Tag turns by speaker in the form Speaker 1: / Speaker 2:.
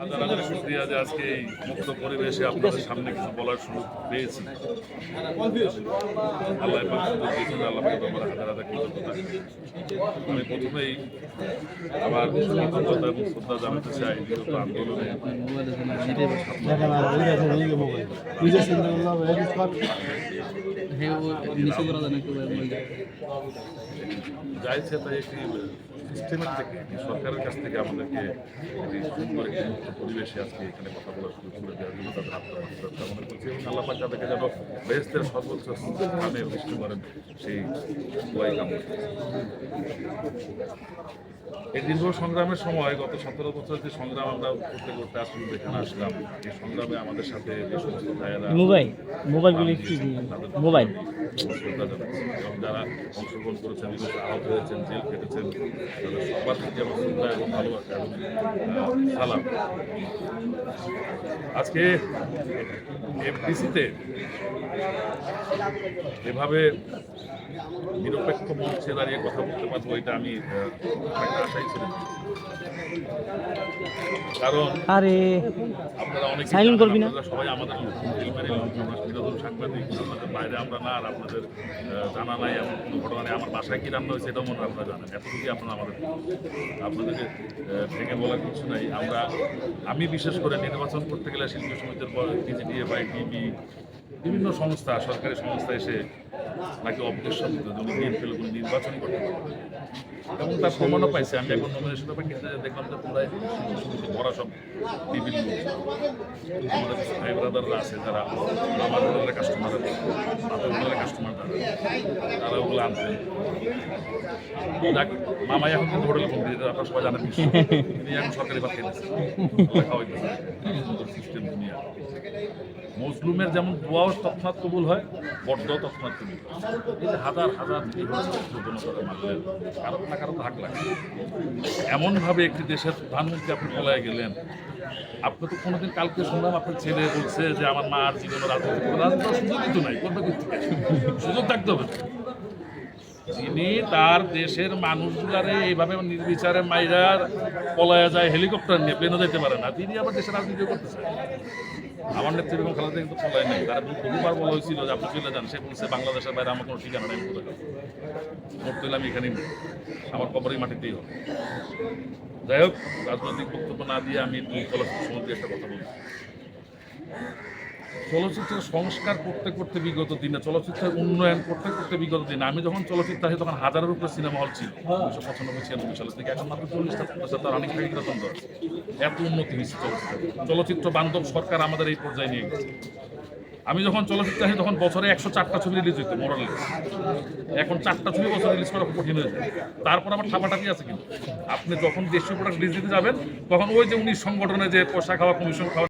Speaker 1: হাজার শুক্রিয়া যে আজকে এই মুক্ত পরিবেশে আপনাদের সামনে কিছু বলার সুযোগ পেয়েছি। আল্লাহ সুযোগ দিয়েছেন আল্লাহ পাকের হাজার হাজার কৃতজ্ঞতা। আমি প্রথমেই আমার কৃতজ্ঞতা এবং শ্রদ্ধা জানাতে চাই বিগত আন্দোলনে। যাইছে তাই একটি সরকারের কাছ থেকে আমাদেরকে একটি সুন্দর একটি মুক্ত পরিবেশে আজকে এখানে কথা বলার সুযোগ করে দেওয়ার জন্য তাদের আত্মবিশ্বাস কামনা করছি এবং আল্লাহ পাক তাদেরকে যেন বেহেস্তের সর্বোচ্চ স্থানে বৃষ্টি করেন সেই দোয়াই কামনা এই দীর্ঘ সংগ্রামের সময় গত সতেরো বছর যে সংগ্রাম আমরা করতে করতে আসলে এখানে আসলাম এই সংগ্রামে আমাদের সাথে যে সমস্ত ভাইয়েরা
Speaker 2: মোবাইল মোবাইলগুলো একটু মোবাইল
Speaker 1: শ্রদ্ধা যারা অংশগ্রহণ করেছেন বিগত আহত হয়েছেন, জেল কেটেছেন তাদের সবার থেকে আমার শ্রদ্ধা এবং ভালোবাসা এবং সালাম। আজকে এফডিসিতে এভাবে নিরপেক্ষ মঞ্চে দাঁড়িয়ে কথা বলতে পারব এটা আমি আশাই ছিল। কারণ
Speaker 2: আরে
Speaker 1: আপনারা অনেকে
Speaker 2: Silent করবি না?
Speaker 1: সবাই আমাদের বিনোদন সাংবাদিক আপনাদের বাইরে আমরা না আর আপনাদের জানা নাই এমন কোনো ঘটনা নেই। আমার বাসায় কি রান্না হয়েছে এটাও মনে হয় আপনারা জানেন। এতটুকুই আপনারা আমাদের আপনাদেরকে ভেঙে বলার কিছু নাই। আমরা আমি বিশেষ করে নির্বাচন করতে গেলে শিল্পী সমিতির পর ডিজিটিএ বা টিভি বিভিন্ন সংস্থা সরকারি সংস্থা এসে নাকি অবজেকশন দিত উনি নিয়ে ফেলে উনি নির্বাচন করতে। এবং তার প্রমাণও পাইছে। আমি এখন নমিনেশন পেপার কিনতে দেখলাম যে পুরাই সমিতি ভরা সব টিভির আমাদের ব্রাদাররা আছে, যারা আমার হোটেলের কাস্টমার আপনার হোটেলের কাস্টমার যারা তারা ওগুলো আনতেন যাক, মামাই এখন কিন্তু হোটেলে ফোন দিয়ে আপনারা সবাই জানেন তিনি এখন সরকারি খেতেছে খাওয়াইতেছে সুন্দর সিস্টেম দুনিয়া মজলুমের যেমন দোয়াও তৎক্ষণাৎ কবুল হয় বড্ড তৎক্ষণাৎ কবুল হয়। এই হাজার হাজার কারও না কারও ভাগ লাগে এমনভাবে একটি দেশের প্রধানমন্ত্রী আপনি পলায় গেলেন, আপনি তো কোনোদিন কালকে শুনলাম আপনার ছেলে বলছে যে আমার মা আর জীবনে রাজনীতি রাজনীতি সুযোগই তো নাই কিছু সুযোগ থাকতে হবে। যিনি তার দেশের মানুষগুলারে এইভাবে নির্বিচারে মাইরার পলায়া যায়, হেলিকপ্টার নিয়ে প্লেনও যেতে পারে না। তিনি আবার দেশের রাজনীতি চান আমার নেত্রী বেগম খালেদা কিন্তু পলায় নাই। তারা বহুবার বলা হয়েছিল যে আপনি চলে যান। সে বলছে, বাংলাদেশের বাইরে আমার কোনো ঠিকানা নেই কোথায় ভোট দিলে আমি এখানেই মরি। আমার কবরের মাটিতেই হবে। যাই হোক, রাজনৈতিক বক্তব্য না দিয়ে আমি দুই চলচ্চিত্র সম্বন্ধে একটা কথা বলি চলচ্চিত্রের সংস্কার করতে করতে বিগত দিনে চলচ্চিত্রের উন্নয়ন করতে করতে বিগত দিনে আমি যখন চলচ্চিত্র আসি তখন হাজারের উপরে সিনেমা হল ছিল। উনিশশো পঁচানব্বই ছিয়ানব্বই সালের থেকে এখন মাত্র চল্লিশটা পঞ্চাশটা তার অনেক থেকে কীরকম দর এত উন্নতি হয়েছে চলচ্চিত্র। চলচ্চিত্র বান্ধব সরকার আমাদের এই পর্যায়ে নিয়ে গেছে। আমি যখন চলচ্চিত্র আসি তখন বছরে একশো চারটা ছবি রিলিজ হইতো মোরাল এখন চারটা ছবি বছর রিলিজ করা কঠিন হয়ে যায়। তারপর আবার ঠাপাটাপি আছে কিন্তু। আপনি যখন দেশীয় প্রোডাক্ট রিলিজ দিতে যাবেন তখন ওই যে উনিশ সংগঠনে যে পয়সা খাওয়া কমিশন খাওয়া